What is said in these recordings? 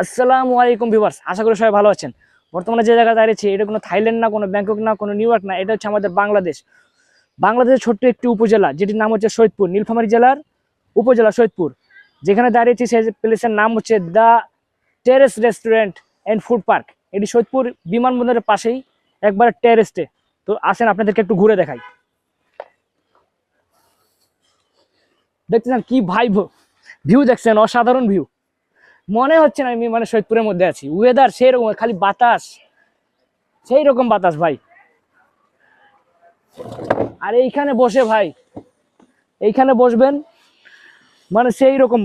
আসসালামু আলাইকুম ভিউয়ার্স, আশা করি সবাই ভালো আছেন। বর্তমানে যে জায়গায় দাঁড়িয়েছি, এটা কোনো থাইল্যান্ড না, কোনো ব্যাংকক না, কোনো নিউ ইয়র্ক না, এটা হচ্ছে আমাদের বাংলাদেশ। বাংলাদেশের ছোট্ট একটি উপজেলা, যেটির নাম হচ্ছে সৈয়দপুর, নীলফামারী জেলার উপজেলা সৈয়দপুর। যেখানে দাঁড়িয়েছি, সেই প্লেসের নাম হচ্ছে the Terrace Restaurant and Food Park. এটি সৈয়দপুর বিমানবন্দরের পাশেই একবার টেরেস্টে। তো আসেন, আপনাদেরকে একটু ঘুরে দেখাই। দেখতেছেন কি ভাই ভিউ দেখছেন, অসাধারণ ভিউ মনে হচ্ছে না আমি মানে সৈয়দপুরের মধ্যে আছি। ওয়েদার সেই রকম খালি বাতাস। সেই রকম বাতাস ভাই। আর এইখানে বসে ভাই, এইখানে বসবেন মানে সেই রকম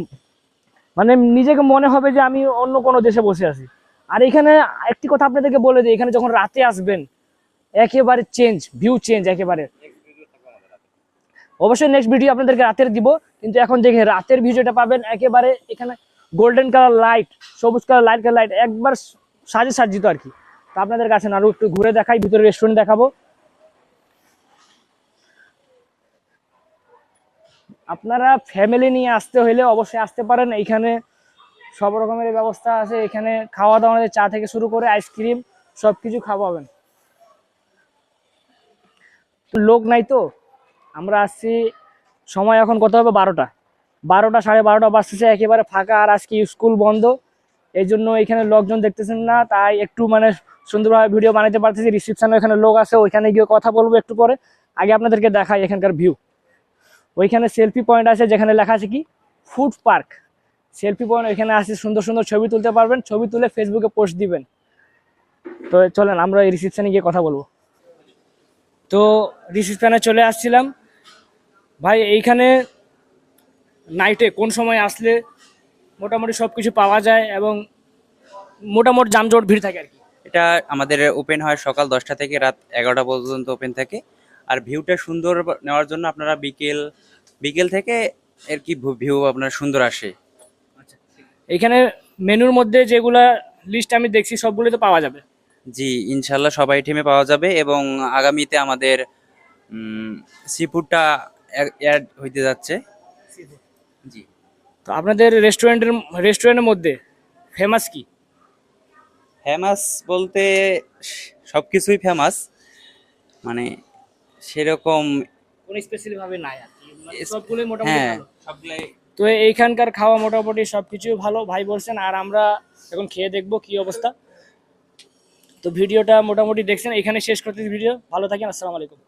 মানে নিজেকে মনে হবে যে আমি অন্য কোনো দেশে বসে আছি। আর এখানে একটি কথা আপনাদেরকে বলে দিই, এখানে যখন রাতে আসবেন, একেবারে চেঞ্জ ভিউ চেঞ্জ একেবারে। অবশ্যই নেক্সট ভিডিও আপনাদেরকে রাতের দিব, কিন্তু এখন দেখে রাতের ভিডিওটা পাবেন, একেবারে এখানে গোল্ডেন কালার লাইট সবুজ কালার লাইট কালার লাইট একবার সাজে সাজিত আর কি। তা আপনাদের কাছে আরও একটু ঘুরে দেখাই, ভিতরে রেস্টুরেন্ট দেখাবো। আপনারা ফ্যামিলি নিয়ে আসতে হলে অবশ্যই আসতে পারেন। এইখানে সব রকমের ব্যবস্থা আছে। এখানে খাওয়া দাওয়া চা থেকে শুরু করে আইসক্রিম সব কিছু খাওয়াবেন লোক নাই তো। আমরা আসছি, সময় এখন কত হবে? বারোটা। বারোটা, সাড়ে বারোটা বাজতেছে, একেবারে ফাঁকা, আর আজকে স্কুল বন্ধ। এই জন্য এখানে লোকজন দেখতেছেন না, তাই একটু মানে সুন্দরভাবে ভিডিও বানাতে পারতেছি। রিসিপশনে এখানে লোক আছে, ওইখানে গিয়ে কথা বলব একটু পরে। আগে আপনাদেরকে দেখাই এখানকার ভিউ ওইখানে সেলফি পয়েন্ট আছে, যেখানে লেখা আছে কি? ফুড পার্ক সেলফি পয়েন্ট ওইখানে আসে সুন্দর সুন্দর ছবি তুলতে পারবেন। ছবি তুলে ফেসবুকে পোস্ট দিবেন। তো চলেন, আমরা এই রিসিপশনে গিয়ে কথা বলব। তো রিসিপশনে চলে আসছিলাম। ভাই, এইখানে নাইটে কোন সময় আসলে মোটামুটি সব কিছু পাওয়া যায় এবং মোটামুটি যানজট ভিড় থাকে আর কি। এটা আমাদের ওপেন হয় সকাল দশটা থেকে রাত এগারোটা পর্যন্ত ওপেন থাকে। আর ভিউটা সুন্দর নেওয়ার জন্য আপনারা বিকেল বিকেল থেকে এর কি ভিউ আপনার সুন্দর আসে। এইখানে মেনুর মধ্যে যেগুলা লিস্ট আমি দেখছি সবগুলো তো পাওয়া যাবে। জি ইনশাল্লাহ সব আইটেমে পাওয়া যাবে এবং আগামীতে আমাদের সি ফুডটা অ্যাড হইতে যাচ্ছে। জি। তো আপনাদের রেস্টুরেন্টের রেস্টুরেন্টের মধ্যে ফেমাস কি? ফেমাস বলতে সব কিছুই ফেমাস মানে সেরকম কোন স্পেশালি ভাবে নাই আর কি। মানে সবগুলোই মোটামুটি হ্যাঁ। সবগুলাই তো এইখানকার খাওয়া মোটামুটি সবকিছু ভালো ভাই বলছেন আর আমরা এখন খেয়ে দেখব কি অবস্থা। তো ভিডিওটা মোটামুটি দেখছেন এখানে শেষ করতে ভিডিও। ভালো থাকেন আসসালামু আলাইকুম।